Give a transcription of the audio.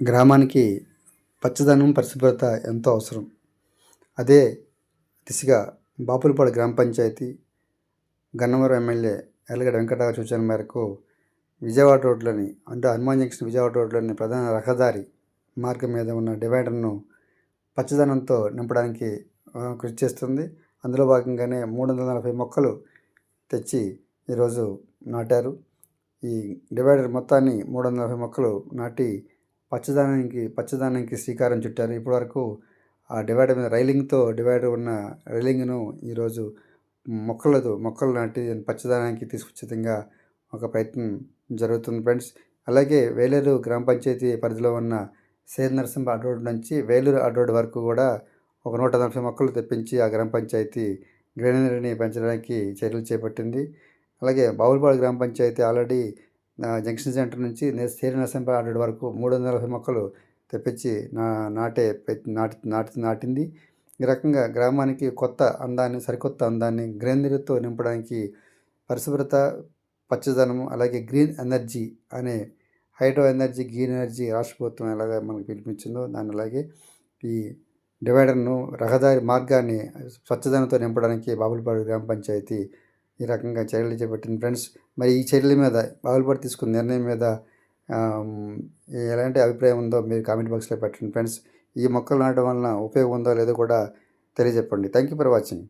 గ్రామానికి పచ్చదనం పరిశుభ్రత ఎంతో అవసరం. అదే దిశగా బాపులపాడు గ్రామ పంచాయతీ గన్నవరం ఎమ్మెల్యే ఎల్లగడ్డ వెంకటరావు సూచన మేరకు విజయవాడ రోడ్లోని అంటే హనుమాన్ జంక్షన్ విజయవాడ రోడ్లోని ప్రధాన రహదారి మార్గం మీద ఉన్న డివైడర్ను పచ్చదనంతో నింపడానికి కృషి చేస్తుంది. అందులో భాగంగానే మూడు వందల నలభై మొక్కలు తెచ్చి ఈరోజు నాటారు. ఈ డివైడర్ మొత్తాన్ని మూడు వందల నలభై మొక్కలు నాటి పచ్చదనానికి పచ్చదనానికి శ్రీకారం చుట్టారు. ఇప్పటివరకు ఆ డివైడర్ మీద రైలింగ్తో డివైడర్ ఉన్న రైలింగ్ను ఈరోజు మొక్కలతో మొక్కలు నాటి పచ్చదనానికి తీసుకొచ్చే విధంగా ఒక ప్రయత్నం జరుగుతుంది ఫ్రెండ్స్. అలాగే వేలేరు గ్రామ పంచాయతీ పరిధిలో ఉన్న సేద్ నరసింహ అడ్రోడ్ నుంచి వేలూరు అడ్రోడ్ వరకు కూడా ఒక నూట నలభై మొక్కలు తెప్పించి ఆ గ్రామ పంచాయతీ గ్రీనరీని పెంచడానికి చర్యలు చేపట్టింది. అలాగే బావులపాడు గ్రామ పంచాయతీ ఆల్రెడీ జంక్షన్ సెంటర్ నుంచి నే- నరసింహ అడ్రోడ్ వరకు మూడు వందల నలభై మొక్కలు తెప్పించి నా నాటే నాటి నాటి నాటింది. ఈ రకంగా గ్రామానికి కొత్త అందాన్ని సరికొత్త అందాన్ని గ్రీనరీతో నింపడానికి పరిశుభ్రత పచ్చదనం అలాగే గ్రీన్ ఎనర్జీ అనే హైడ్రో ఎనర్జీ గ్రీన్ ఎనర్జీ రాష్ట్ర ప్రభుత్వం ఎలాగ మనకు పిలిపించిందో దాని అలాగే ఈ డివైడర్ను రహదారి మార్గాన్ని స్వచ్ఛదనంతో నింపడానికి బాబులపాడు గ్రామ పంచాయతీ ఈ రకంగా చర్యలు చేపట్టింది. ఫ్రెండ్స్ మరి ఈ చర్యల మీద బాగులపాటు తీసుకున్న నిర్ణయం మీద ఎలాంటి అభిప్రాయం ఉందో మీరు కామెంట్ బాక్స్లో పెట్టండి. ఫ్రెండ్స్ ఈ మొక్కలు నాటడం వలన ఉపయోగం ఉందో లేదో కూడా తెలియజెప్పండి. Thank you for watching.